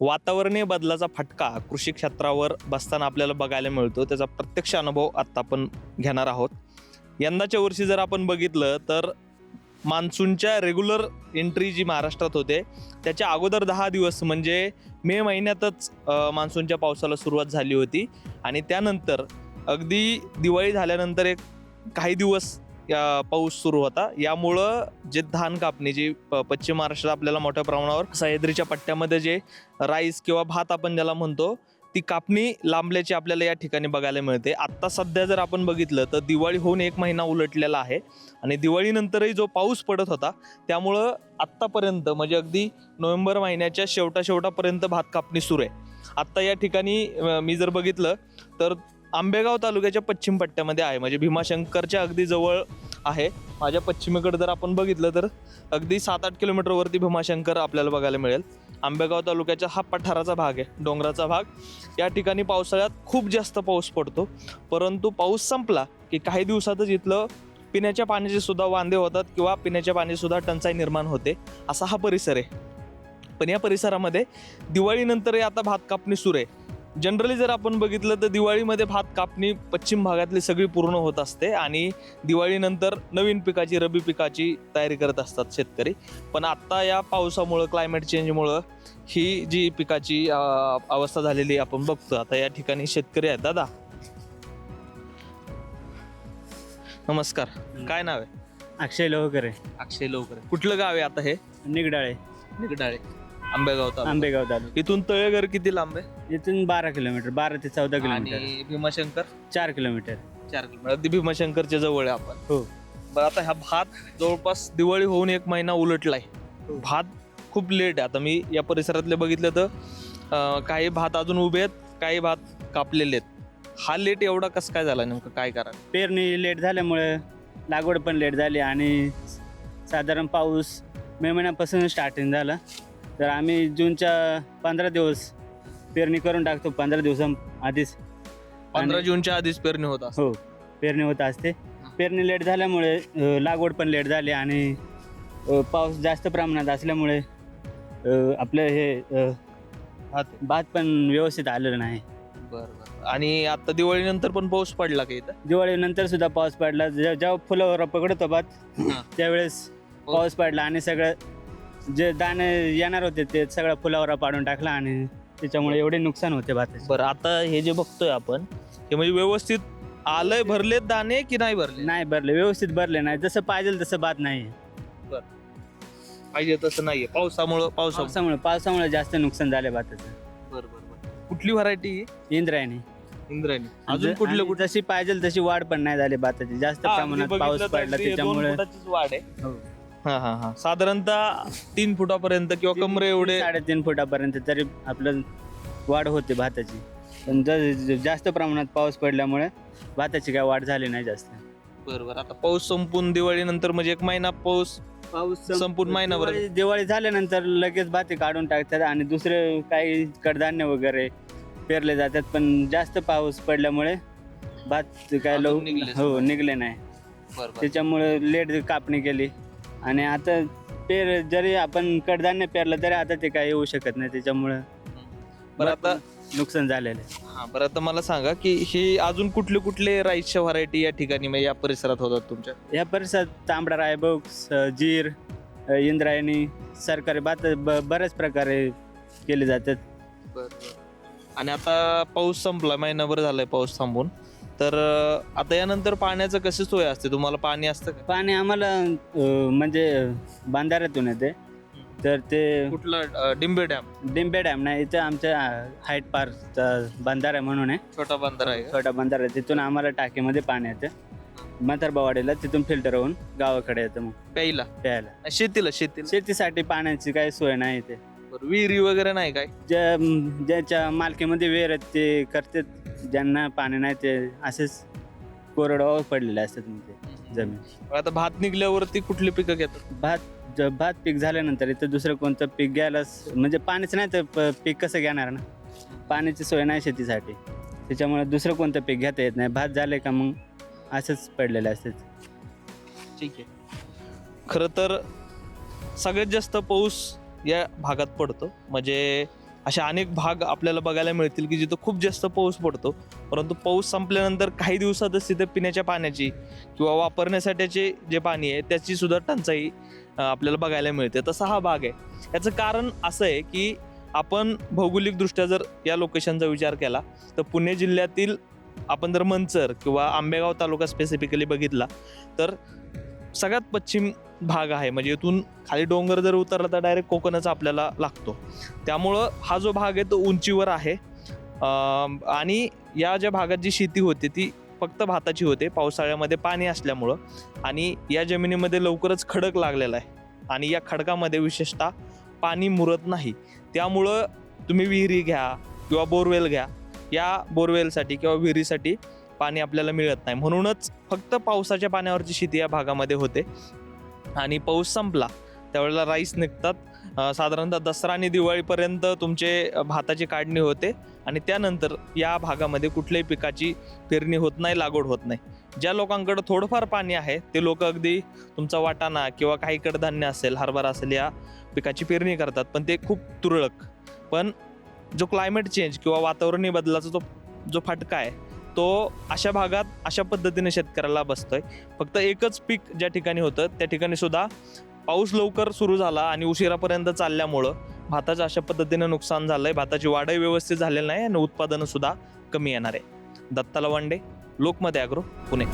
वातावरणीय बदलाचा फटका कृषी क्षेत्रावर बसताना आपल्याला बघायला मिळतो. त्याचा प्रत्यक्ष अनुभव आत्ता आपण घेणार आहोत. यंदाच्या वर्षी जर आपण बघितलं तर मान्सूनच्या रेग्युलर एंट्री जी महाराष्ट्रात होते त्याच्या अगोदर दहा दिवस म्हणजे मे महिन्यातच मान्सूनच्या पावसाला सुरुवात झाली होती. आणि त्यानंतर अगदी दिवाळी झाल्यानंतर एक काही दिवस या पाऊस सुरू होता. यामुळं जे धान कापणी जी प- पश्चिम महाराष्ट्रात आपल्याला मोठ्या प्रमाणावर सह्याद्रीच्या पट्ट्यामध्ये जे राईस किंवा भात आपण ज्याला म्हणतो ती कापणी लांबल्याची आपल्याला या ठिकाणी बघायला मिळते. आत्ता सध्या जर आपण बघितलं तर दिवाळी होऊन एक महिना उलटलेला आहे आणि दिवाळीनंतरही जो पाऊस पडत होता त्यामुळं आत्तापर्यंत म्हणजे अगदी नोव्हेंबर महिन्याच्या शेवटा शेवटापर्यंत भात कापणी सुरू आहे. आत्ता या ठिकाणी मी जर बघितलं तर आंबेगाव तालुक्याच्या पश्चिम पट्ट्यामध्ये आहे. म्हणजे भीमाशंकरच्या अगदी जवळ आहे. माझ्या पश्चिमेकडे जर आपण बघितलं तर अगदी सात आठ किलोमीटरवरती भीमाशंकर आपल्याला बघायला मिळेल. आंबेगाव तालुक्याचा हा पठाराचा भाग आहे डोंगराचा भाग. या ठिकाणी पावसाळ्यात खूप जास्त पाऊस पडतो. परंतु पाऊस संपला की काही दिवसातच इथलं पिण्याच्या पाण्याचे सुद्धा वांदे होतात किंवा पिण्याच्या पाण्याची सुद्धा टंचाई निर्माण होते. असा हा परिसर आहे. पण या परिसरामध्ये दिवाळीनंतरही आता भात कापणी सुरू आहे. जनरली जर आपण बघितलं तर दिवाळीमध्ये भात कापणी पश्चिम भागातली सगळी पूर्ण होत असते आणि दिवाळीनंतर नवीन पिकाची रबी पिकाची तयारी करत असतात शेतकरी. पण आत्ता या पावसामुळं क्लायमेट चेंजमुळं ही जी पिकाची अवस्था झालेली आपण बघतो. आता या ठिकाणी शेतकरी आहेत. दादा. नमस्कार. काय नाव आहे? अक्षय लोहकरे अक्षय लवकर कुठलं गाव आहे आता हे? निगडाळे. निगडाळे. आंबेगाव तालुका. आंबेगाव तालुका. इथून तळेघर किती लांब आहे? इथून बारा किलोमीटर बारा ते चौदा किलोमीटर. आणि भीमाशंकर? चार किलोमीटर. चार किलोमीटर. अगदी भीमाशंकरच्या जवळ आहे आपण. हो. बरं आता ह्या भात जवळपास दिवाळी होऊन एक महिना उलटलाय. हो. भात खूप लेट आहे. आता मी या परिसरातले बघितलं तर अं, काही भात अजून उभे आहेत काही भात कापलेले आहेत. हा लेट एवढा कसं काय झाला नेमकं? काय करा पेरणी लेट झाल्यामुळे लागवड पण लेट झाली आणि साधारण पाऊस मे महिन्यापासून स्टार्टिंग झालं. तर आम्ही जूनच्या पंधरा दिवस पेरणी करून टाकतो. पंधरा दिवसा आधीच. पंधरा जूनच्या आधीच पेरणी होत असते. हो पेरणी होत असते. पेरणी लेट झाल्यामुळे अ, लागवड पण लेट झाली आणि अ, पाऊस जास्त प्रमाणात असल्यामुळे अ, आपलं हे अ, भात भात पण व्यवस्थित आलेलं नाही. बरं बरं आणि आता दिवाळीनंतर पण पाऊस पडला का इथं? दिवाळीनंतर सुद्धा पाऊस पडला. जे- जेव्हा फुलावर पकडतो भात हा. त्यावेळेस पाऊस पडला आणि सगळं जे दाणे येणार होते ते सगळं फुलावर पाडून टाकला आणि त्याच्यामुळे एवढे नुकसान होते भाताचे. बरं आता हे जे बघतोय आपण हे म्हणजे व्यवस्थित आलंय भरलेत दाणे की नाही भरले? नाही भरले व्यवस्थित भरले नाही. जसं पाहिजे तसं भात नाही. पाहिजे तसं नाहीये पावसामुळं पावसा पावसामुळे पावसामुळे जास्त नुकसान झाले भाताचं. बरं बरं बरं. कुठली व्हरायटी इंद्रायणी. इंद्रायणी. अजून कुठलं कुठलं? जशी पाहिजे तशी वाढ पण नाही झाली भाताची. जास्त प्रमाणात पाऊस पडला त्याच्यामुळे वाढ आहे. हो. हा हा हा. साधारणतः तीन फुटापर्यंत किंवा कमरे एवढे साडेतीन फुटापर्यंत तरी आपलं वाढ होते भाताची. पण ज- जास्त प्रमाणात पाऊस पडल्यामुळे भाताची काय वाढ झाली नाही जास्त. बरोबर. आता पाऊस संपून दिवाळी नंतर म्हणजे एक महिना पाऊस पाऊस संपूर्ण महिनाभर. दिवाळी- दिवाळी झाल्यानंतर लगेच भाते काढून टाकतात आणि दुसरे काही कडधान्य वगैरे पेरले जातात. पण जास्त पाऊस पडल्यामुळे भात काय अजून लव निघले हो निघले नाही. बरोबर. त्याच्यामुळे लेट कापणी केली. आणि आता पेर जरी आपण कडधान्य पेरलं तरी आता ते काय येऊ शकत नाही त्याच्यामुळे. बरं आता नुकसान झालेलं आहे. हा बरं आता मला सांगा की ही अजून कुठले कुठले राईसच्या व्हरायटी या ठिकाणी म्हणजे या परिसरात होतात तुमच्या? या परिसरात तांबडा रायबोक्स जीर अ, इंद्रायणी सरकारी भात ब- बऱ्याच प्रकारे केले जातात. आणि आता पाऊस संपला महिनाभर झालाय पाऊस थांबून. तर अं, आता यानंतर पाण्याचं कशी सोय असते? तुम्हाला पाणी असतं का? पाणी आम्हाला अ, म्हणजे बांधाऱ्यातून येते. तर ते कुठलं अं, डिंबे डॅम? डिंबे डॅम नाही इथं आमच्या हाईट पार्कचा बांधारा म्हणून आहे. छोटा बंदर आहे का? छोटा बांधारा आहे. तिथून आम्हाला टाकीमध्ये पाणी येतं. म्हातारबावाडीला तिथून फिल्टर होऊन गावाकडे येतं मग. प्यायला? प्यायला. शेतीला शेतीला? शेतीसाठी पाण्याची काही सोय नाही इथे. बरं, विहिरी वगैरे नाही काय? ज्या ज्याच्या मालकीमध्ये वेर आहेत ते करतात. ज्यांना पाणी नाही ते असेच कोरडवावर पडलेले असतात ते जमीन. आता भात निघल्यावरती कुठली पिकं घेतात? भात ज- भात पीक झाल्यानंतर इथं दुसरं कोणतं पीक घ्यायलाच म्हणजे पाणीच नाही तर प- पीक कसं घेणार ना? पाण्याची सोय नाही शेतीसाठी. त्याच्यामुळे दुसरं कोणतं पीक घेता येत नाही. भात झाले का मग असंच पडलेले असतात ठीक आहे. खरं तर सगळ्यात जास्त पाऊस या भागात पडतो. म्हणजे असे अनेक भाग आपल्याला बघायला मिळतील की जिथं खूप जास्त पाऊस पडतो. परंतु पाऊस संपल्यानंतर काही दिवसातच तिथे पिण्याच्या पाण्याची किंवा वापरण्यासाठीचे जे पाणी आहे त्याची सुद्धा टंचाई आपल्याला बघायला मिळते. तसा हा भाग आहे. याचं कारण असं आहे की आपण भौगोलिकदृष्ट्या जर या लोकेशनचा विचार केला तर पुणे जिल्ह्यातील आपण जर मंचर किंवा आंबेगाव तालुका स्पेसिफिकली बघितला तर सगळ्यात पश्चिम भाग आहे. म्हणजे इथून खाली डोंगर जर उतरला तर डायरेक्ट कोकणच आपल्याला लागतो. त्यामुळं हा जो भाग आहे तो उंचीवर आहे. आणि या ज्या भागात जी शेती होते ती फक्त भाताची होते. पावसाळ्यामध्ये पाणी असल्यामुळं. आणि या जमिनीमध्ये लवकरच खडक लागलेला आहे. आणि या खडकामध्ये विशेषतः पाणी मुरत नाही. त्यामुळं तुम्ही विहिरी घ्या किंवा बोरवेल घ्या. या बोरवेलसाठी किंवा विहिरीसाठी पाणी आपल्याला मिळत नाही. म्हणूनच फक्त पावसाच्या पाण्यावरची शेती या भागामध्ये होते. आणि पाऊस संपला त्यावेळेला राईस निघतात. साधारणतः दसरा आणि दिवाळीपर्यंत तुमचे भाताची काढणी होते. आणि त्यानंतर या भागामध्ये कुठल्याही पिकाची पेरणी होत नाही लागवड होत नाही. ज्या लोकांकडे थोडंफार पाणी आहे ते लोक अगदी तुमचा वाटाणा किंवा काही कडधान्य असेल हरभरा असेल या पिकाची पेरणी करतात. पण ते खूप तुरळक. पण जो क्लायमेट चेंज किंवा वातावरणीय बदलाचा जो जो फटका आहे तो अशा भागात अशा पद्धतीने शेतकऱ्याला बसतोय. फक्त एकच पीक ज्या ठिकाणी होतं त्या ठिकाणी सुद्धा पाऊस लवकर सुरू झाला आणि उशिरापर्यंत चालल्यामुळं भाताचं अशा पद्धतीनं नुकसान झालंय. भाताची वाढही व्यवस्थित झालेली नाही आणि उत्पादनसुद्धा कमी येणार आहे. दत्ता लवंडे लोकमत ॲग्रो पुणे.